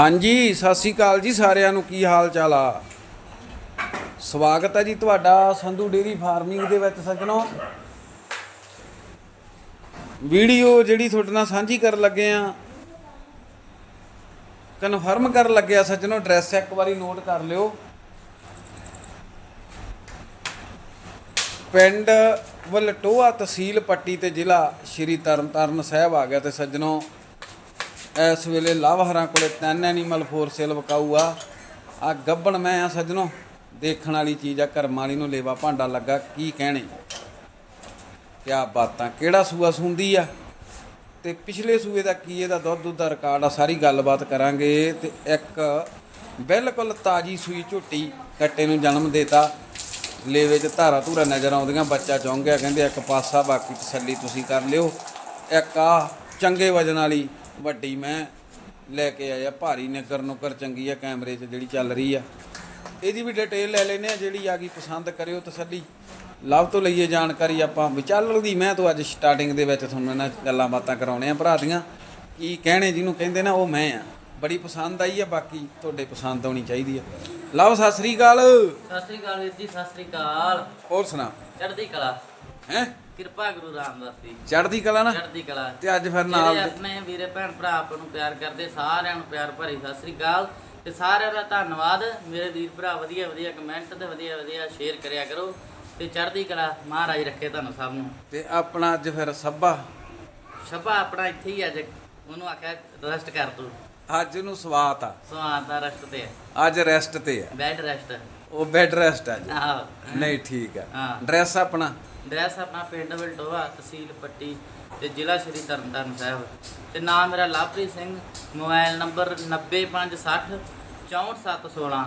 ਹਾਂਜੀ, ਸਤਿ ਸ੍ਰੀ ਅਕਾਲ ਜੀ ਸਾਰਿਆਂ ਨੂੰ, ਕੀ ਹਾਲ ਚਾਲ ਆ? ਸਵਾਗਤ ਹੈ ਜੀ ਤੁਹਾਡਾ ਸੰਧੂ ਡੇਰੀ ਫਾਰਮਿੰਗ ਦੇ ਵਿੱਚ ਸੱਜਣੋ। ਵੀਡੀਓ ਜਿਹੜੀ ਤੁਹਾਡੇ ਨਾਲ ਸਾਂਝੀ ਕਰਨ ਲੱਗੇ ਆ ਕਨਫਰਮ ਕਰਨ ਲੱਗੇ ਆ ਸੱਜਣੋ ਐਡਰੈਸ ਇੱਕ ਵਾਰੀ ਨੋਟ ਕਰ ਲਿਓ। ਪਿੰਡ ਵਲਟੋਆ ਤਹਿਸੀਲ ਪੱਟੀ ਤੇ ਜ਼ਿਲ੍ਹਾ ਸ਼੍ਰੀ ਤਰਨਤਾਰਨ ਸਾਹਿਬ ਆ ਗਿਆ ਤੇ ਸੱਜਣੋ ਇਸ ਵੇਲੇ ਲਾਵਹਰਾਂ ਕੋਲੇ ਤਿੰਨ ਐਨੀਮਲ ਫੋਰ ਸੇਲ ਵਕਾਊ ਆ ਆ ਗੱਬਣ ਮੈਂ ਆ ਸੱਜਣੋ, ਦੇਖਣ ਵਾਲੀ ਚੀਜ਼ ਆ ਕਰਮ ਵਾਲੀ ਨੂੰ ਲੇਵਾ ਭਾਂਡਾ ਲੱਗਾ, ਕੀ ਕਹਿਣੇ? ਕਿਆ ਬਾਤਾਂ, ਕਿਹੜਾ ਸੂਆ ਸੁੰਦੀ ਆ? ਤੇ ਪਿਛਲੇ ਸੂਏ ਦਾ ਕੀ ਇਹਦਾ ਦੁੱਧ ਦੁੱਧ ਦਾ ਰਿਕਾਰਡ ਆ, ਸਾਰੀ ਗੱਲਬਾਤ ਕਰਾਂਗੇ। ਤੇ ਇੱਕ ਬਿਲਕੁਲ ਤਾਜੀ ਸੂਈ ਝੋਟੀ ਕੱਟੇ ਨੂੰ ਜਨਮ ਦੇਤਾ। ਲੇਵੇ 'ਚ ਧਾਰਾ ਧੂਰਾ ਨਜ਼ਰ ਆਉਂਦੀਆਂ, ਬੱਚਾ ਚੌਂਕ ਗਿਆ ਕਹਿੰਦੇ ਇੱਕ ਪਾਸਾ ਬਾਕੀ ਤਸੱਲੀ ਤੁਸੀਂ ਕਰ ਲਿਓ। ਇੱਕ ਆ ਚੰਗੇ ਵਜਨ ਵਾਲੀ ਵੱਡੀ ਮੈਂ ਲੈ ਕੇ ਆਇਆ ਭਾਰੀ ਨਗਰ ਨੁਕਰ ਚੰਗੀ ਆ ਕੈਮਰੇ 'ਚ ਜਿਹੜੀ ਚੱਲ ਰਹੀ ਆ। ਇਹਦੀ ਵੀ ਡਿਟੇਲ ਲੈ ਲੈਨੇ ਆ ਜਿਹੜੀ ਆ ਗਈ ਪਸੰਦ ਕਰਿਓ ਤਸੱਲੀ ਲਵ ਤੋਂ ਲਈਏ ਜਾਣਕਾਰੀ ਆਪਾਂ ਵਿਚਾਲਣ ਦੀ ਮੈਂ ਤੋਂ ਅੱਜ ਸਟਾਰਟਿੰਗ ਦੇ ਵਿੱਚ ਤੁਹਾਨੂੰ ਇਹਨਾਂ ਗੱਲਾਂ ਬਾਤਾਂ ਕਰਾਉਣੇ ਆ ਭਰਾ ਦੀਆਂ। ਕੀ ਕਹਿਣੇ ਜਿਹਨੂੰ ਕਹਿੰਦੇ ਨਾ ਉਹ ਮੈਂ ਆ। ਬੜੀ ਪਸੰਦ ਆਈ ਆ ਬਾਕੀ ਤੁਹਾਡੇ ਪਸੰਦ ਆਉਣੀ ਚਾਹੀਦੀ ਆ। ਲਵ ਸਤਿ ਸ੍ਰੀ ਅਕਾਲ। ਸਤਿ ਸ੍ਰੀ ਅਕਾਲ ਵੀਰ ਜੀ ਸਤਿ ਸ੍ਰੀ ਅਕਾਲ। ਹੋਰ ਸੁਣਾ। ਚੜ੍ਹਦੀ ਕਲਾ। ਹੈ? ਕਿਰਪਾ ਗੁਰੂ ਰਾਮਦਾਸ ਦੀ ਚੜ੍ਹਦੀ ਕਲਾ ਨਾ? ਚੜ੍ਹਦੀ ਕਲਾ। ਤੇ ਅੱਜ ਫਿਰ ਨਾਲ ਜਿਹੜੇ ਆਪਣੇ ਵੀਰੇ ਭੈਣ ਭਰਾ ਆਪ ਨੂੰ ਪਿਆਰ ਕਰਦੇ ਸਾਰਿਆਂ ਨੂੰ ਪਿਆਰ ਭਰੀ ਸਤਿ ਸ੍ਰੀ ਅਕਾਲ। ਤੇ ਸਾਰਿਆਂ ਦਾ ਧੰਨਵਾਦ। ਮੇਰੇ ਵੀਰ ਭਰਾ ਵਧੀਆ ਵਧੀਆ ਕਮੈਂਟ ਤੇ ਵਧੀਆ ਵਧੀਆ ਸ਼ੇਅਰ ਕਰਿਆ ਕਰੋ। ਤੇ ਚੜ੍ਹਦੀ ਕਲਾ ਮਹਾਰਾਜ ਰੱਖੇ ਤੁਹਾਨੂੰ ਸਭ ਨੂੰ। ਤੇ ਆਪਣਾ ਅੱਜ ਫਿਰ ਸੱਬਾ ਸ਼ਬਾ ਆਪਣਾ ਇੱਥੇ ਹੀ ਅੱਜ। ਉਹਨੂੰ ਆਖਿਆ ਰੈਸਟ ਕਰ ਤੂੰ। ਅੱਜ ਨੂੰ ਸਵਾਤ ਆ। ਸਵਾਦ ਦਾ ਰੈਸਟ ਤੇ ਅੱਜ ਰੈਸਟ ਤੇ ਆ। Bed rest. ਉਹ ਬੈੱਡ ਰੈਸਟ ਆ ਜੀ। ਆਹੋ। ਨਹੀਂ ਠੀਕ ਆ। ਹਾਂ। ਡਰੈਸ ਆਪਣਾ? ਡਰੈਸ ਆਪਣਾ ਪਿੰਡ ਵਲਟੋਆ ਤਹਿਸੀਲ ਪੱਟੀ ਤੇ ਜ਼ਿਲ੍ਹਾ ਸ਼੍ਰੀ ਤਰਨਤਾਰਨ ਸਾਹਿਬ। ਤੇ ਨਾਮ ਮੇਰਾ ਲਵਪ੍ਰੀਤ ਸਿੰਘ ਮੋਬਾਈਲ ਨੰਬਰ 90560 64716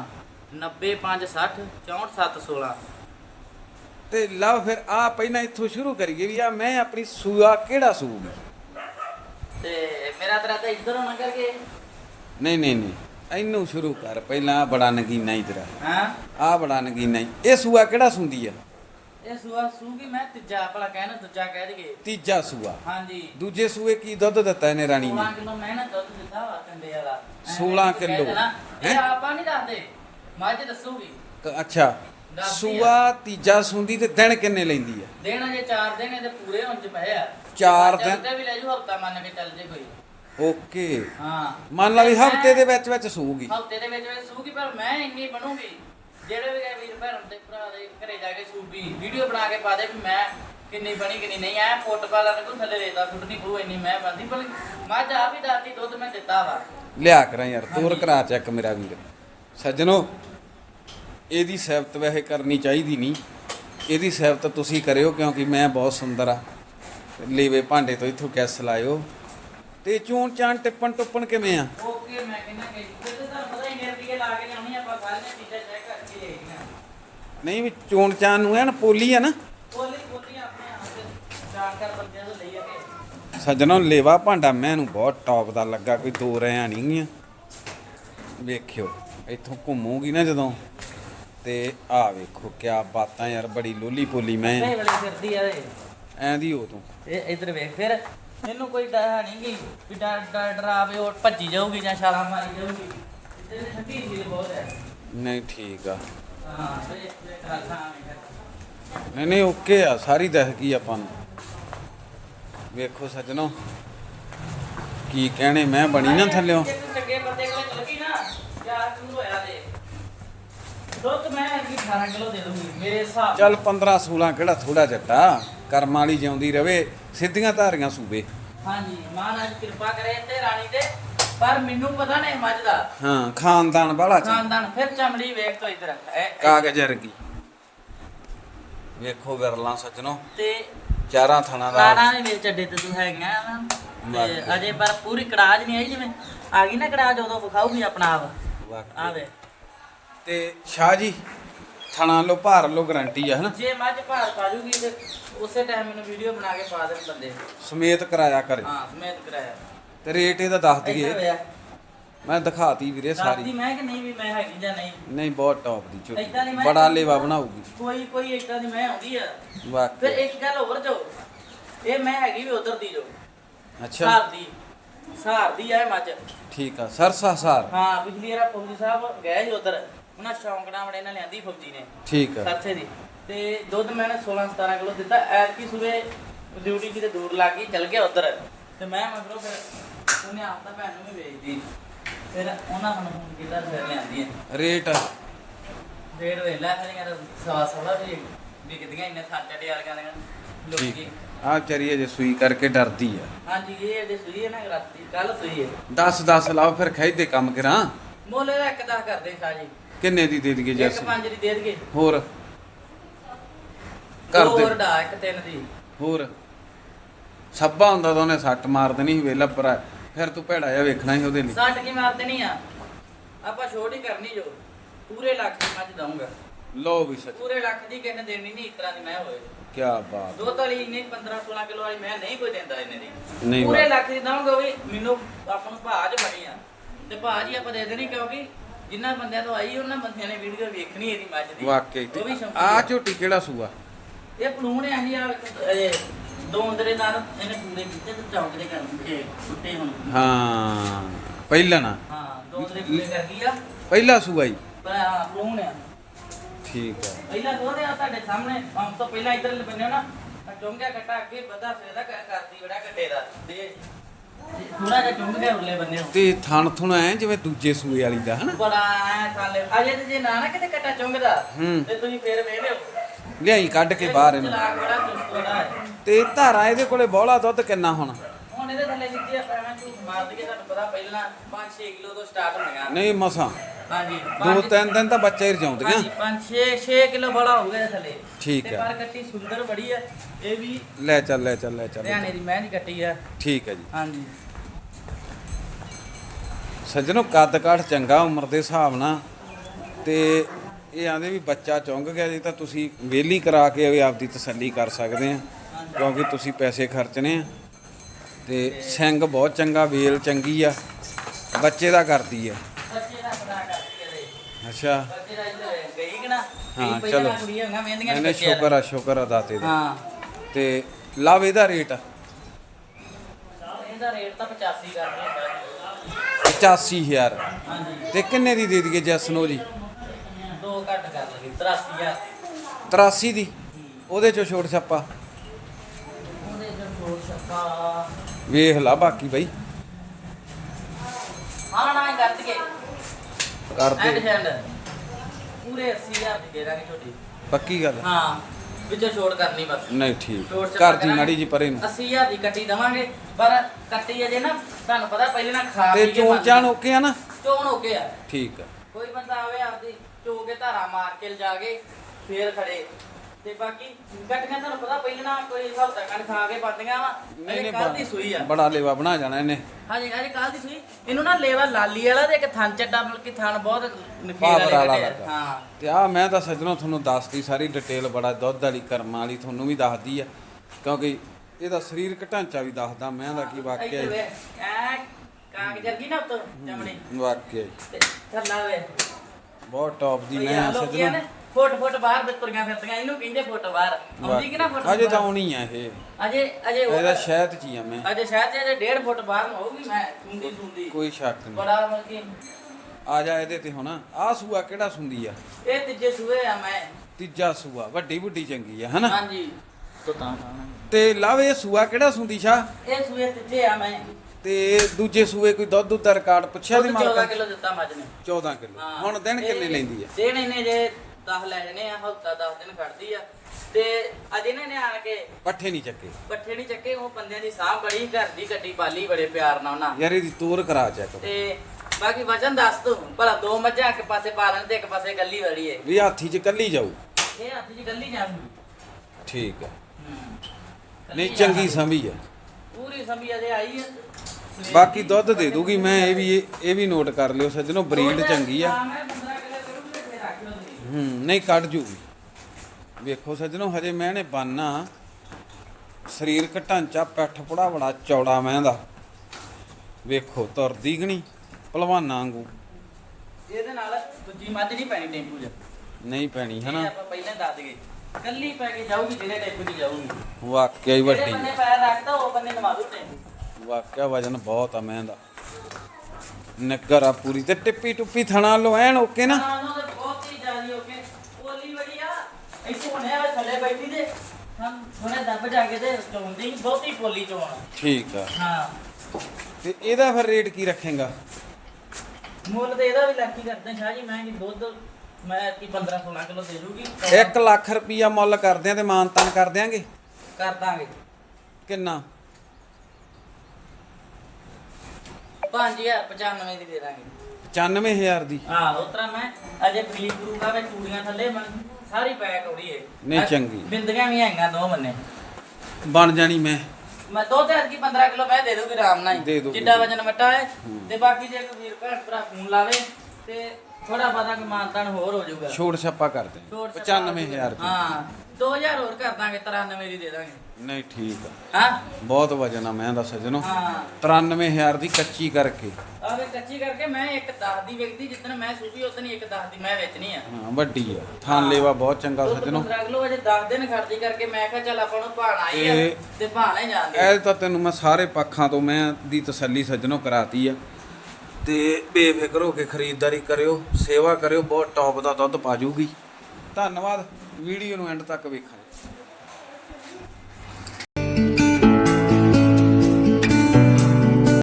90560 64716 ਤੇ ਲਵ ਫਿਰ ਆ ਪਹਿਲਾਂ ਇੱਥੋਂ ਸ਼ੁਰੂ ਕਰੀਏ ਵੀ ਆ ਮੈਂ ਆਪਣੀ ਸੂਆ ਕਿਹੜਾ ਸੂਗੀ ਤੇ ਮੇਰਾ ਤੇਰਾ ਤਾਂ ਇੱਧਰ ਹੋਣਾ ਕਰਕੇ। ਨਹੀਂ ਨਹੀਂ ਨਹੀਂ। ਇਹਨੂੰ ਸ਼ੁਰੂ ਕਰ ਪਹਿਲਾਂ ਆਹ ਬੜਾ ਨਗੀਨਾ ਹੀ ਤੇਰਾ। ਹਾਂ? ਆ ਬੜਾ ਨਗੀਨਾ ਹੀ। ਇਹ ਸੂਆ ਕਿਹੜਾ ਸੁੰਦੀ ਆ? ਇਹ ਸੂਆ ਸੂਗੀ ਮੈਂ ਤੀਜਾ ਭਲਾ ਕਹਿਣਾ ਦੂਜਾ ਕਹਿ ਦਈਏ। ਤੀਜਾ ਸੂਆ। ਹਾਂਜੀ। ਦੂਜੇ ਸੂਏ ਕੀ ਦੁੱਧ ਦਿੱਤਾ ਇਹਨੇ ਰਾਣੀ 16 ਨੇ ਕਿਲੋ ਮੈਂ ਨਾ ਦੁੱਧ ਦਿੱਤਾ ਵਾ ਕੰਡੇ ਵਾਲਾ। 16 ਕਿੱਲੋ। ਇਹ? ਆਪਾਂ ਨਹੀਂ ਦੱਸਦੇ। ਮੱਝ ਦੱਸੂਗੀ। ਕ- ਅੱਛਾ। ਦੱਸਦੀ ਆ। ਸੂਆ ਤੀਜਾ ਸੁੰਦੀ ਤੇ ਦਿਨ ਕਿੰਨੇ ਲੈਂਦੀ ਆ? ਦੇਣਾ ਜੇ 4 ਦਿਨ ਇਹਦੇ ਪੂਰੇ ਹੋਣ ਚ ਪਏ ਆ। ਚਾਰ ਦਿਨ? ਚੱਲਦੇ ਵੀ ਲੈ ਜੂ ਹਫਤਾ ਮੰਨ ਕੇ ਚੱਲ ਜੇ ਕੋਈ। ਓਕੇ। ਹਾਂ। ਮੰਨ ਲਾ ਵੀ ਹਫ਼ਤੇ ਦੇ ਵਿੱਚ ਵਿੱਚ ਸੂਗੀ। ਹਫ਼ਤੇ ਦੇ ਵਿੱਚ ਵਿੱਚ ਸੂਗੀ ਪਰ ਮੈਂ ਇੰਨੀ ਬਣੂਗੀ ਜਿਹੜੇ ਵੀ ਵੀਰ ਭੈਣ ਤੇ ਭਰਾ ਦੇ ਘਰੇ ਜਾ ਕੇ ਸੂਬੀ ਵੀਡੀਓ ਬਣਾ ਕੇ ਪਾ ਦੇ ਵੀ ਮੈਂ ਕਿੰਨੀ ਬਣੀ ਕਿੰਨੀ ਨਹੀਂ। ਐ ਫੁੱਟਬਾਲ ਵਾਲੇ ਕੋਲ ਥੱਲੇ ਰੇਤਾ ਸੁੱਟਣੀ ਪਊ ਇੰਨੀ ਮੈਂ ਬੰਦੀ ਪਰ ਮੱਝ ਆ ਵੀ ਦਾਤੀ ਦੁੱਧ ਮੈਂ ਦਿੱਤਾ ਵਾ। ਲਿਆ ਕਰਾਂ ਯਾਰ ਤੋਰ। ਕਰਾ ਚੱਕ ਮੇਰਾ ਵੀਰ। ਸੱਜਣੋ ਇਹਦੀ ਸਿਫਤ ਵੈਸੇ ਕਰਨੀ ਚਾਹੀਦੀ ਨਹੀਂ। ਇਹਦੀ ਸਿਫਤ ਤੁਸੀਂ ਕਰਿਓ ਕਿਉਂਕਿ ਮੈਂ ਬਹੁਤ ਸੁੰਦਰ ਆ। ਲੇਵੇ ਭਾਂਡੇ ਤੋਂ ਇੱਥੋਂ ਗੈਸ ਲਾਇਓ। ਤੇ ਚੂਣ ਚਾਣ ਟਿੱਪਣ ਟੁੱਪਣ ਕਿਵੇਂ ਆ? ਓਕੇ ਮੈਂ ਕਹਿੰਦਾ ਕਿ ਤੇ ਤਾਂ ਪਤਾ ਹੀ ਮੇਰੇ ਰੁਪਏ ਲਾ ਕੇ ਲਿਆਉਣੀ ਆਪਾਂ ਸਾਰੀਆਂ ਚੀਜ਼ਾਂ ਚੈੱਕ ਕਰਕੇ ਦੇਖੀਆਂ ਨਹੀਂ ਵੀ ਚੂਣ ਚਾਣ ਨੂੰ ਐਨ ਪੋਲੀ ਆ ਨਾ। ਬੋਲੀ ਬੋਲੀ ਆਪਣੇ ਆਪ ਤੇ ਜਾਣਕਾਰ ਬੰਦਿਆਂ ਤੋਂ ਲਈ ਆ ਕੇ। ਸੱਜਣੋ ਲੇਵਾ ਭਾਂਡਾ ਮੈਨੂੰ ਬਹੁਤ ਟੌਪ ਦਾ ਲੱਗਾ ਕੋਈ ਦੋ ਰਿਆਂ ਨਹੀਂ ਗੀਆਂ। ਵੇਖਿਓ ਇੱਥੋਂ ਘੁੰਮੂਗੀ ਨਾ ਜਦੋਂ। ਤੇ ਆ ਵੇਖੋ ਕਿਆ ਬਾਤਾਂ ਯਾਰ ਬੜੀ ਲੋਲੀ ਪੋਲੀ ਮੈਂ। ਨਹੀਂ ਬੜੀ ਫਿਰਦੀ ਆ ਇਹ। ਐਂ ਦੀ ਹੋ ਤੂੰ। ਇਹ ਇਧਰ ਵੇਖ ਫਿਰ ਇਹਨੂੰ ਕੋਈ ਡਰ ਨਹੀਂ ਗੀ ਵੀ ਡਰ ਡਰ ਡਰਾਵੇ ਉਹ ਭੱਜੀ ਜਾਊਗੀ ਜਾਂ ਛਾਲਾਂ ਮਾਰੀ ਜਾਊਗੀ। ਇੱਥੇ ਠੰਡੀ ਚੀਜ਼ ਬਹੁਤ ਹੈ। ਨਹੀਂ ਠੀਕ ਆ। ਹਾਂ ਤੇ ਇਹ ਖਾਸਾ ਨਹੀਂ ਨਹੀਂ ਓਕੇ ਆ ਸਾਰੀ ਦਿਖ ਗਈ ਆਪਾਂ ਨੂੰ। ਵੇਖੋ ਸੱਜਣੋ ਕੀ ਕਹਿਣੇ ਮੈਂ ਬਣੀ ਨਾ ਥੱਲਿਓ। ਚੰਗੇ ਬੰਦੇ ਕੋਲ ਚਲ ਗਈ ਨਾ ਯਾਰ ਤੂੰ ਹੋਇਆ ਦੇ। ਦੁੱਧ ਮੈਂ ਅੱਗੇ 18 ਕਿਲੋ ਦੇ ਦੂੰਗੀ ਮੇਰੇ ਹਿਸਾਬ ਚੱਲ 15 16 ਕਿਹੜਾ ਥੋੜਾ ਜੱਟਾ। ਕਰਮ ਵਾਲੀ ਜਿਉਂਦੀ ਰਵੇ ਸਿੱਧੀਆਂ ਧਾਰੀਆਂ ਸੂਬੇ। ਹਾਂਜੀ ਮਹਾਰਾਜ ਕਿਰਪਾ ਕਰੇ ਤੇ ਰਾਣੀ ਤੇ ਪਰ ਮੈਨੂੰ ਪਤਾ ਨਹੀਂ ਮੱਝ ਦਾ। ਹਾਂ ਖਾਨਦਾਨ ਵਾਲਾ ਖਾਨਦਾਨ ਫਿਰ ਚਮੜੀ ਵੇਖ ਤੋ ਇਧਰ ਕਾਗਜ਼ ਵਰਗੀ। ਵੇਖੋ ਵਿਰਲਾ ਸੱਜਣੋ। ਤੇ ਚਾਰਾਂ ਥਣਾ ਦਾ ਕਾਰਾਂ ਦੇ ਵਿੱਚ ਅੱਡੇ ਤੇ ਤੂੰ ਹੈਗਾ ਤੇ ਅਜੇ ਪਰ ਪੂਰੀ ਕੜਾਜ ਨਹੀਂ ਆਈ ਜਿਵੇਂ। ਆ ਗਈ ਨਾ ਕੜਾਜ ਉਦੋਂ ਵਿਖਾਊਗੀ ਆਪਣਾ ਆਪ। ਆਵੇ ਤੇ ਸ਼ਾਹ ਜੀ ਥਣਾ ਲੋ ਭਾਰ ਲੋ ਗਰੰਟੀ ਆ ਹਨਾ? ਜੇ ਮੱਝ ਭਾਰ ਪਾ ਜੂਗੀ ਤੇ ਉਸੇ ਟਾਈਮ ਮੈਨੂੰ ਵੀਡੀਓ ਬਣਾ ਕੇ ਪਾ ਦੇਣ ਬੰਦੇ। ਸਮੇਤ ਕਰਾਇਆ ਕਰੇ। ਹਾਂ ਸਮੇਤ ਕਰਾਇਆ। ਤੇ ਰੇਟ ਇਹਦਾ ਦੱਸ ਦਈਏ। ਮੈਂ ਦਿਖਾਤੀ ਵੀਰੇ ਸਾਰੀ ਸਾਰੀ। ਮੈਂ ਕਿ ਨਹੀਂ ਵੀ ਮੈਂ ਹੈਗੀ ਜਾਂ ਨਹੀਂ? ਨਹੀਂ ਬਹੁਤ ਟੌਪ ਦੀ ਏਦਾਂ ਝੋਟੀ ਨੀ ਮੈਂ- ਬੜਾ ਲੇਵਾ ਬਣਾਉਗੀ ਕੋਈ ਕੋਈ ਏਦਾਂ ਦੀ ਮੈਂ ਆਉਂਦੀ ਆ। ਫਿਰ ਵਾਕਈ ਇੱਕ ਗੱਲ ਹੋਰ ਜੋ ਇਹ ਮੈਂ ਹੈਗੀ ਵੀ ਉਧਰ ਦੀ ਜੋ। ਅੱਛਾ। ਘਰ ਦੀ। ਸਹਾਰ ਦੀ ਆ ਇਹ ਮੱਝ। ਠੀਕ ਆ ਸਰਸਾ ਸਾਰ। ਹਾਂ ਪਿਛਲੀ ਵਾਰ ਫੌਜੀ ਸਾਹਿਬ ਗਏ ਸੀ ਉਧਰ। ਉਹਨਾਂ ਸ਼ੌਂਕ ਨਾਲ ਬੜੇ ਇਹਨਾਂ ਲਿਆਂਦੀ ਫੌਜੀ ਨੇ। ਠੀਕ ਆ। ਸਰਸੇ ਦੀ। ਤੇ ਦੁੱਧ ਮੈਂ 16 17 ਕਿਲੋ ਦਿੱਤਾ। ਐਤਕੀ ਸੂਬੇ ਡਿਊਟੀ ਕਿਤੇ ਦੂਰ ਲੱਗ ਗਈ ਚਲ ਗਿਆ ਉਧਰ। ਤੇ ਮੈਂ ਮਗਰੋਂ ਫਿਰ ਉਹਨੇ ਆਪਦਾ ਭੈਣ ਨੂੰ ਵੀ ਵੇਚਦੀ ਫਿਰ ਉਹਨਾਂ ਸਾਨੂੰ ਫੋਨ ਕੀਤਾ ਫਿਰ ਲਿਆਂਦੀ ਹੈ ਰੇਟ ਡੇਢ ਵੇਲਾ ਹਰੀਆਂ ਸਵਾ ਸਵਾ ਵੀ ਵਿਕਦੀਆਂ ਇੰਨੇ ਡੇ ਵਾਲੀਆਂ ਦੀਆਂ ਲੋਕੀ ਆ ਚਰੀਏ ਜੇ ਸੂਈ ਕਰਕੇ ਡਰਦੀ ਆ। ਹਾਂਜੀ ਇਹ ਇਹਦੇ ਸੂਈ ਹੈ ਨਾ ਰਾਤੀ ਕੱਲ ਸੂਈ ਹੈ 10 10 ਲਾਓ ਫਿਰ ਖੈਦੇ ਕੰਮ ਕਰਾਂ। ਮੁੱਲ ਇਹਦਾ ਇੱਕ ਦਸ ਕਰਦੇ ਸ਼ਾਹ ਜੀ ਕਿੰਨੇ ਦੀ ਦੇ ਦਈਏ ਇੱਕ ਜੈਸੀ? ਪੰਜ ਦੀ ਦੇ ਦੇਗੇ ਹੋਰ। ਕਰ ਦੋ ਹੋਰ ਡਾ ਇੱਕ ਤਿੰਨ ਦੀ। ਹੋਰ। ਸੱਬਾ ਹੁੰਦਾ ਤਾਂ ਉਹਨੇ ਸੱਟ ਮਾਰ ਦੇਣੀ ਸੀ ਵੇਲਾ ਪਰ ਫਿਰ ਤੂੰ ਭੈੜਾ ਜਿਹਾ ਵੇਖਣਾ ਸੀ ਉਹਦੇ ਲਈ। ਸੱਟ ਕੀ ਮਾਰ ਦੇਣੀ ਆ? ਆਪਾਂ ਛੋਟ ਹੀ ਕਰਨੀ ਜੋ। ਪੂਰੇ ਲੱਖ ਦੀ ਮੱਝ ਦਊਂਗਾ। ਲੋ ਵੀ ਸੱਚ। ਪੂਰੇ ਲੱਖ ਦੀ ਕਿਸੇ ਨੇ ਦੇਣੀ ਨਹੀਂ ਇਸ ਤਰ੍ਹਾਂ ਦੀ ਮੈਂ ਹੋਏ। ਕੀ ਬਾਤ। ਦੁੱਧ ਵਾਲੀ ਇੰਨੀ 15 16 ਕਿਲੋ ਵਾਲੀ ਮੈਂ ਨਹੀਂ ਕੋਈ ਦਿੰਦਾ ਇਹਨੇ ਦੀ। ਨਹੀਂ ਪੂਰੇ ਬਾਤ। ਲੱਖ ਦੀ ਦਊਂਗਾ ਵੀ ਮੈਨੂੰ ਆਪਾਂ ਨੂੰ ਭਾਜ ਬਣੀ ਆ। ਤੇ ਭਾਜ ਹੀ ਆਪਾਂ ਦੇ ਦੇਣੀ ਕਿਉਂਕਿ ਜਿੰਨਾ ਬੰਦਿਆਂ ਤੋਂ ਆਈ ਉਹਨਾਂ ਬੰਦਿਆਂ ਨੇ ਵੀਡੀਓ ਵੇਖਣੀ ਇਹਦੀ ਮੱਝ ਦੀ। ਵਾਕਈ। ਉਹ ਵੀ ਸ਼ੌਂਕੀ ਆ। ਝੋਟੀ ਕਿਹੜਾ ਸੂਆ? ਇਹ ਪਲੂਣ ਆ ਜੀ ਆ ਦੋ ਅੰਦਰੇ ਨਾਲ ਇਹਨੇ ਪੂਰੇ ਕੀਤੇ ਤੇ ਚੌਂਕ ਦੇ ਕਰ ਟੁੱਟੇ ਹੁਣ। ਹਾਂ ਪਹਿਲਾ ਨਾ। ਹਾਂ ਦੋ ਅੰਦਰੇ ਪੂਰੇ ਕਰ ਗਈ ਆ। ਪਹਿਲਾ ਸੂਆ ਹੀ ਹਾਂ ਪਲੂਣ ਆ। ਠੀਕ ਆ। ਪਹਿਲਾਂ ਦੋਦੇ ਆ ਤੁਹਾਡੇ ਸਾਹਮਣੇ। ਪੰਪ ਤੋਂ ਪਹਿਲਾਂ ਇਧਰ ਬੰਨੇ ਨਾ ਚੁੰਗਿਆ ਕੱਟਾ ਅੱਗੇ ਬੱਦਾ ਫੇਦਾ ਕਰਦੀ ਬੜਾ ਕੱਟੇ ਦਾ ਤੇ ਥੋੜਾ ਜਿਹਾ ਚੁੰਗ ਗਿਆ ਉਰਲੇ ਬੰਨੇ ਨੂੰ। ਤੇ ਥਣ ਥੁਣ ਐ ਜਿਵੇਂ ਦੂਜੇ ਸੂਏ ਵਾਲੀ ਦਾ ਹਨਾ? ਬੜਾ ਐ ਥਾਲੇ ਅਜੇ ਤੇ ਜੇ ਨਾ ਨਾ ਕਿਤੇ ਕੱਟਾ ਚੁੰਗਦਾ ਹੂੰ। ਤੇ ਤੁਸੀਂ ਫੇਰ ਵੇਖ ਲਿਓ। ਲਿਆਈ ਕੱਢ ਕੇ ਬਾਹਰ ਇਹਨੂੰ। ਚਲਾਕ ਬੜਾ ਹੈ। ਤੇ ਧਾਰਾ ਇਹਦੇ ਕੋਲੇ ਬੋਲਾ ਦੁੱਧ ਕਿੰਨਾ ਹੁਣ? ਹੁਣ ਇਹਦੇ ਥੱਲੇ ਜਿੱਤੇ ਆਪਾਂ ਐਵੇਂ ਝੂਠ ਮਾਰ ਦਈਏ ਤੁਹਾਨੂੰ ਪਤਾ ਪਹਿਲਾਂ 5-6 ਕਿਲੋ ਤੋਂ ਸਟਾਰਟ ਹੁੰਦੀਆਂ ਨਹੀਂ ਮਸਾਂ। ਹਾਂਜੀ। ਦੋ ਪੰਜ- ਤਿੰਨ ਦਿਨ ਤਾਂ ਬੱਚੇ ਹੀ ਰਜਾਉਂਦੀਆਂ ਹਾਂਜੀ 5-6 6 ਕਿਲੋ ਬੜਾ ਹੋ ਗਿਆ ਥੱਲੇ। ਠੀਕ ਤੇ ਹੈ। ਪਰ ਕੱਟੀ ਸੁੰਦਰ ਬੜੀ ਹੈ ਇਹ ਵੀ ਲੈ ਚੱਲ ਲੈ ਚੱਲ ਲੈ ਚੱਲ। ਹਰਿਆਣੇ ਦੀ ਮੈਂ ਦੀ ਕੱਟੀ ਆ। ਠੀਕ ਹੈ ਜੀ। ਹਾਂਜੀ। ਸੱਜਣੋ ਕੱਦ ਕਾਠ ਚੰਗਾ ਉਮਰ ਦੇ ਹਿਸਾਬ ਨਾਲ। ਤੇ ਇਹ ਆਂਦੇ ਵੀ ਬੱਚਾ ਚੁੰਗ ਗਿਆ ਜੀ ਤਾਂ ਤੁਸੀਂ ਵੇਲੀ ਕਰਾ ਕੇ ਵੀ ਆਪਦੀ ਤਸੱਲੀ ਕਰ ਸਕਦੇ ਆ ਕਿਉਂਕਿ ਤੁਸੀਂ ਪੈਸੇ ਖਰਚਣੇ ਆ। ਤੇ ਸਿੰਘ ਬਹੁਤ ਚੰਗਾ ਵੇਲ ਚੰਗੀ ਆ। ਬੱਚੇ ਦਾ ਕਰਦੀ ਆ। ਅੱਛਾ। ਗਈ ਕਿ ਨਾ ਹਾਂ, ਚਲੋ। ਕੁੜੀਆਂ ਹੋਈਆਂ ਮਹਿੰਦੀਆਂ ਇਹਨੇ ਸ਼ੁਕਰ ਆ ਸ਼ੁਕਰ ਆ ਦਾਤੇ ਦਾ। ਹਾਂ। ਤੇ ਲਵ ਇਹਦਾ ਰੇਟ। ਇਹਦਾ ਰੇਟ ਤਾਂ 85 ਕਰਦੇ ਹੁੰਦਾ 85000 ਹਾਂਜੀ। ਤੇ ਕਿੰਨੇ ਦੀ ਦੇ ਦਈਏ ਜਸਨੋ ਜੀ? ਦੋ ਘੱਟ ਕਰ ਲਗੇ 83000 83 ਦੀ? ਉਹਦੇ ਚੋਂ ਛੋਟ ਛੱਪਾ? ਉਹਦੇ ਜੋ ਛੋੜ ਛੱਪਾ। ਵੇਖ ਲਾ ਬਾਕੀ ਬਈ। ਹਾਂ ਨਾ ਹੀ ਕਰ ਦਈਏ ਕਰ ਐਂਡ ਦੇ ਹੈਂਡ ਪੂਰੇ 80000 ਦੀ ਦੇ ਦਾਂਗੇ ਛੋਟੀ। ਪੱਕੀ ਗੱਲ ਹਾਂ ਵਿੱਚੋਂ ਛੋੜ ਕਰਨੀ ਬਸ। ਨਹੀਂ ਠੀਕ। ਛੋੜ ਕਰਦੀ ਕਰਾਂਗੇ। ਮਾੜੀ ਜੀ ਪਰੇ ਨੂੰ। 80000 ਦੀ ਕੱਟੀ ਦਵਾਂਗੇ ਪਰ ਕੱਟੀ ਅਜੇ ਨਾ ਤੁਹਾਨੂੰ ਪਤਾ ਪਹਿਲੇ ਨਾ ਖਾ ਤੇ ਪੀ ਕੇ ਚੋਣ ਚਾਣ ਓਕੇ ਆ ਨਾ? ਚੋਣ ਹੋ ਗਿਆ ਠੀਕ ਆ। ਕੋਈ ਬੰਦਾ ਆਵੇ ਆਪਦੀ ਚੋ ਕੇ ਧਾਰਾ ਮਾਰ ਕੇ ਜਾ ਕੇ ਫੇਰ ਖੜੇ। ਤੇ ਬਾਕੀ ਕੱਟੀਆਂ ਤੁਹਾਨੂੰ ਪਤਾ ਪਹਿਲੇ ਕੋਈ ਹਫਤਾ ਕੰਨ ਖਾ ਕੇ ਪਾਉਂਦੀਆਂ ਵਾ। ਅਜੇ ਕੱਲ ਦੀ ਸੂਈ ਆ। ਬੜਾ ਲੇਵਾ ਬਣਾ ਜਾਣਾ ਇਹਨੇ। ਹਾਂਜੀ ਅਜੇ ਕੱਲ ਦੀ ਸੂਈ। ਇਹਨੂੰ ਨਾ ਲੇਵਾ ਲਾਲੀ ਵਾਲਾ ਤੇ ਇੱਕ ਥਣ ਚੱਡਾ ਬਲਕਿ ਥਣ ਬਹੁਤ ਪਾਵਰ ਵਾਲੇ। ਹਾਂ। ਤੇ ਆ ਮੈਂ ਤਾਂ ਸੱਜਣੋ ਤੁਹਾਨੂੰ ਦੱਸਦੀ ਸਾਰੀ ਡਿਟੇਲ ਬੜਾ ਦੁੱਧ ਵਾਲੀ ਕਰਮਾਂ ਵਾਲੀ ਤੁਹਾਨੂੰ ਵੀ ਦੱਸਦੀ ਆ। ਕਿਉਂਕਿ ਇਹਦਾ ਸਰੀਰਕ ਢਾਂਚਾ ਵੀ ਦੱਸਦਾ ਮੈਂ ਦਾ ਕੀ ਵਾਕਿਆ ਹੈ। ਕਾਗ ਜਰਗੀ ਨਾ ਉੱਤੋਂ ਚਮੜੀ ਵਾਕਿਆ ਥੱਲਾ ਵੇ। ਬਹੁਤ ਟੌਪ ਦੀ ਮੈਂ ਸੱਜਣੋ। ਫੁੱਟ ਫੁੱਟ ਬਾਹਰ ਦੇ ਤੁਰੀਆਂ ਫਿਰਦੀਆਂ ਇਹਨੂੰ ਕਹਿੰਦੇ ਫੁੱਟ ਬਾਹਰ। ਆਉਂਦੀ ਕਿ ਨਾ ਫੁੱਟ ਅਜੇ ਤਾਂ? ਆਉਣੀ ਆ ਇਹ। ਅਜੇ ਅਜੇ ਉਹ- ਇਹਦਾ ਸ਼ਹਿਦ ਚ ਹੀ ਆ ਮੈਂ। ਅਜੇ ਸ਼ਾਇਦ ਤੇ ਅਜੇ 1.5 ਫੁੱਟ ਬਾਹਰ ਨੂੰ ਹੋਊਗੀ ਮੈਂ ਸੁੰਦੀ ਸੁੰਦੀ। ਕੋਈ ਸ਼ੱਕ ਨਹੀਂ। ਬੜਾ ਮਤਲਬ ਕਿ ਆ ਜਾ ਇਹਦੇ ਤੇ ਹੁਣ। ਆ ਸੂਆ ਕਿਹੜਾ ਸੁੰਦੀ ਆ? ਇਹ ਤੀਜੇ ਸੂਏ ਆ ਮੈਂ। ਤੀਜਾ ਸੂਆ ਵੱਡੀ ਵੱਡੀ ਚੰਗੀ ਆ ਹਨਾ? ਹਾਂਜੀ। ਤੋਂ ਤਾਂ ਤੇ ਲਵ ਇਹ ਸੂਆ ਕਿਹੜਾ ਸੁੰਦੀ ਸ਼ਾ ਇਹ ਸੂਏ ਤੀਜੇ ਆ ਮੈਂ। ਤੇ ਦੂਜੇ ਸੂਏ ਕੋਈ ਦੁੱਧ ਦੁੱਧ ਦਾ ਰਿਕਾਰਡ ਪੁੱਛਿਆ ਦੀ ਦੁੱਧ 14 ਮਾਲਕ? ਕਿਲੋ ਦਿੱਤਾ ਮੱਝ ਨੇ। 14 ਕਿਲੋ। ਹੁਣ ਦਿਨ ਕਿੰਨੇ ਲੈਂਦੀ ਆ? ਦਿਨ ਇਹਨੇ ਜੇ 10 ਲੈ ਜਣੇ ਆ ਹਫਤਾ 10 ਦਿਨ ਖੜਦੀ ਆ। ਤੇ ਅਜੇ ਇਹਨਾਂ ਨੇ ਆਣ ਕੇ ਪੱਠੇ ਨਹੀਂ ਚੱਕੇ। ਪੱਠੇ ਨਹੀਂ ਚੱਕੇ ਉਹ ਬੰਦਿਆਂ ਦੀ ਸਾਹ ਬੜੀ ਘਰ ਦੀ ਗੱਡੀ ਪਾਲੀ ਬੜੇ ਪਿਆਰ ਨਾਲ ਉਹਨਾਂ। ਯਾਰ ਇਹਦੀ ਤੋਰ ਕਰਾ ਚੈੱਕ। ਤੇ ਬਾਕੀ ਵਜਨ ਦੱਸ ਤੂੰ ਭਲਾ ਦੋ ਮੱਝਾਂ ਇੱਕ ਪਾਸੇ ਪਾਲਣ ਤੇ ਇੱਕ ਪਾਸੇ ਗੱਲੀ ਵੜੀ ਏ। ਵੀ ਹਾਥੀ ਚ ਕੱਲੀ ਜਾਊ। ਇਹ ਹੱਥ 'ਚ ਗੱਲੀ ਜਾਊਗੀ ਠੀਕ ਆ। ਨਹੀਂ ਚੰਗੀ। ਸਮਝ ਆ। ਪੂਰੀ ਸਮਝ ਅਜੇ ਆਈ ਹੈ ਬਾਕੀ ਦੁੱਧ ਦੇ ਦੂਗੀ ਮੈਂ ਇਹ ਵੀ ਇਹ ਵੀ ਨੋਟ ਕਰ ਲਿਓ ਸੱਜਣੋ ਬਰੀਡ ਚੰਗੀ ਆ ਹਾਂ, ਮੈਂ 15 ਕਿਲੋ ਕਰੂੰਗੀ ਤੇ ਫਿਰ ਰੱਖ ਲਓ ਤੁਸੀਂ। ਹੂੰ ਨਹੀਂ ਕੱਢ ਜੂਗੀ। ਵੇਖੋ ਸੱਜਣੋ ਹਜੇ ਮੈਂ ਨੇ ਬਾਨਾ। ਸਰੀਰਕ ਢਾਂਚਾ ਪਿੱਠ ਪੁੜਾ ਬੜਾ ਚੌੜਾ ਮੈਂ ਦਾ ਵੇਖੋ ਤੁਰਦੀ ਗਣੀ ਪਹਿਲਵਾਨਾਂ ਵਾਂਗੂ। ਇਹਦੇ ਨਾਲ ਦੂਜੀ ਮੱਝ ਨਹੀਂ ਪੈਣੀ ਟੈਂਪੂ 'ਚ। ਨਹੀਂ ਪੈਣੀ ਹਨਾ? ਆਪਾਂ ਪਹਿਲਾਂ ਦੱਸ ਦਈਏ। ਕੱਲੀ ਪੈ ਕੇ ਜਾਊਗੀ ਜਿਹੜੇ ਟੈਂਪੂ 'ਚ ਜਾਊਗੀ। ਵਾਕਿਆ ਹੀ ਵੱਡੀ। ਬੰਨੇ। ਪੈਰ ਰੱਖਦਾ ਉਹ ਬੰਨੇ ਨਵਾ ਦੂ ਟੈਂਪੂ ਵਾਕਿਆ ਵਜਨ ਬਹੁਤ ਆ ਮੈਂ ਦਾ ਨਿੱਗਰ ਆ ਪੂਰੀ ਤੇ ਟਿੱਪੀ ਟੁੱਪੀ ਥਣਾ ਲੋ ਐਨ ਓਕੇ ਨਾ ਹਾਂ ਉਹਨਾਂ ਦੇ ਬਹੁਤ ਹੀ ਜ਼ਿਆਦੀ ਹੋ ਕੇ ਪੋਲੀ ਵਧੀਆ ਇੱਥੇ ਹੁਣੇ ਆ ਥੱਲੇ ਬੈਠੀ ਦੇ ਹੁਣੇ ਦੱਬ ਜਾ ਕੇ ਤੇ ਚੋਂਦੀ ਬਹੁਤੀ ਪੋਲੀ ਚੋਣ। ਠੀਕ ਆ। ਹਾਂ। ਤੇ ਇਹਦਾ ਫਿਰ ਰੇਟ ਕੀ ਰੱਖੇਗਾ? ਮੁੱਲ ਤੇ ਇਹਦਾ ਵੀ ਲੱਕੀ ਕਰਦੇ ਸ਼ਾਹ ਜੀ ਮੈਂ ਕਿ ਦੁੱਧ ਮੈਂ ਕੀ 15 16 ਕਿਲੋ ਦੇ ਦੂਗੀ। 1 ਲੱਖ ਰੁਪਈਆ ਮੁੱਲ ਕਰਦੇ ਆ ਤੇ ਮਾਨਤਾਨ ਕਰ ਦਿਆਂਗੇ? ਕਰ ਦਾਂਗੇ। ਕਿੰਨਾ? 5000 95 ਦੀ ਦੇ ਦਾਂਗੇ। 95000 ਦੀ। ਹਾਂ ਉਤਰਾ ਮੈਂ ਅਜੇ ਫਰੀਦ ਕਰੂੰਗਾ ਮੈਂ ਚੂੜੀਆਂ ਥੱਲੇ ਮੈਂ ਸਾਰੀ ਪੈਕ ਹੋੜੀ ਏ ਨਹੀਂ, ਚੰਗੀ। ਬਿੰਦੀਆਂ ਵੀ ਹੈਗੀਆਂ ਦੋ ਮੰਨੇ ਬਣ ਜਾਣੀ ਮੈਂ ਮੈਂ ਦੋ ਤੇ ਕੀ 15 ਕਿਲੋ ਮੈਂ ਦੇ ਦੂੰਗੀ ਆਰਾਮ ਨਾਲ ਹੀ। ਦੇ ਦੂੰਗੀ। ਜਿੱਡਾ ਵਜਨ ਮਟਾ ਹੈ ਤੇ ਬਾਕੀ ਜੇ ਕੋਈ ਵੀਰ ਭੈਣ ਭਰਾ ਫੋਨ ਲਾਵੇ ਤੇ ਥੋੜਾ ਕਿ ਮਾਨਤਾਨ ਹੋਰ ਹੋ ਜਾਊਗਾ। ਛੋੜ ਛਾਪਾ ਕਰਦੇ ਛੋਟ 95000 ਰੁਪਏ। ਹਾਂ 2000 ਹੋਰ ਕਰ ਦਾਂਗੇ 93 ਦੀ ਦੇ ਦਾਂਗੇ। ਨਹੀਂ ਠੀਕ ਆ। ਹਾਂ? ਬਹੁਤ ਵਜਨ ਆ ਮੈਂ ਦਾ ਸਜਣੋ ਹਾਂ। 93000 ਦੀ ਕੱਚੀ ਕਰਕੇ। ਆਵੇ ਕੱਚੀ ਕਰਕੇ ਮੈਂ ਇੱਕ 10 ਦੀ ਵੇਚਦੀ ਜਿੱਦਣ ਮੈਂ ਸੂਬੀ ਉਦੋਂ ਇੱਕ 10 ਦੀ ਮੈਂ ਵੇਚਣੀ ਆ। ਹਾਂ ਵੱਡੀ ਆ। ਥਾਂ ਲੇਵਾ ਬਹੁਤ ਚੰਗਾ ਦੁੱਧ ਸਜਣੋ। 15 ਕਿਲੋ ਅਜੇ 10 ਦਿਨ ਖੜਦੀ ਕਰਕੇ ਮੈਂ ਕਿਹਾ ਚੱਲ ਆਪਾਂ ਨੂੰ ਭਾਣਾ ਹੀ ਆ ਤੇ- ਤੇ ਭਾਣਾ ਹੀ ਜਾਂਦੇ ਇਹ ਤਾਂ ਤੈਨੂੰ ਮੈਂ ਸਾਰੇ ਪੱਖਾਂ ਤੋਂ ਮੈਂ ਦੀ ਤਸੱਲੀ ਸੱਜਣੋਂ ਕਰਾਤੀ ਆ। ਤੇ ਬੇਫਿਕਰ ਹੋ ਕੇ ਖਰੀਦਦਾਰੀ ਕਰਿਓ, ਸੇਵਾ ਕਰਿਓ, ਬਹੁਤ ਟੌਪ ਦਾ ਦੁੱਧ ਪਾਜੂਗੀ ਧੰਨਵਾਦ, ਵੀਡੀਓ ਨੂੰ ਐਂਡ ਤੱਕ ਵੇਖਣ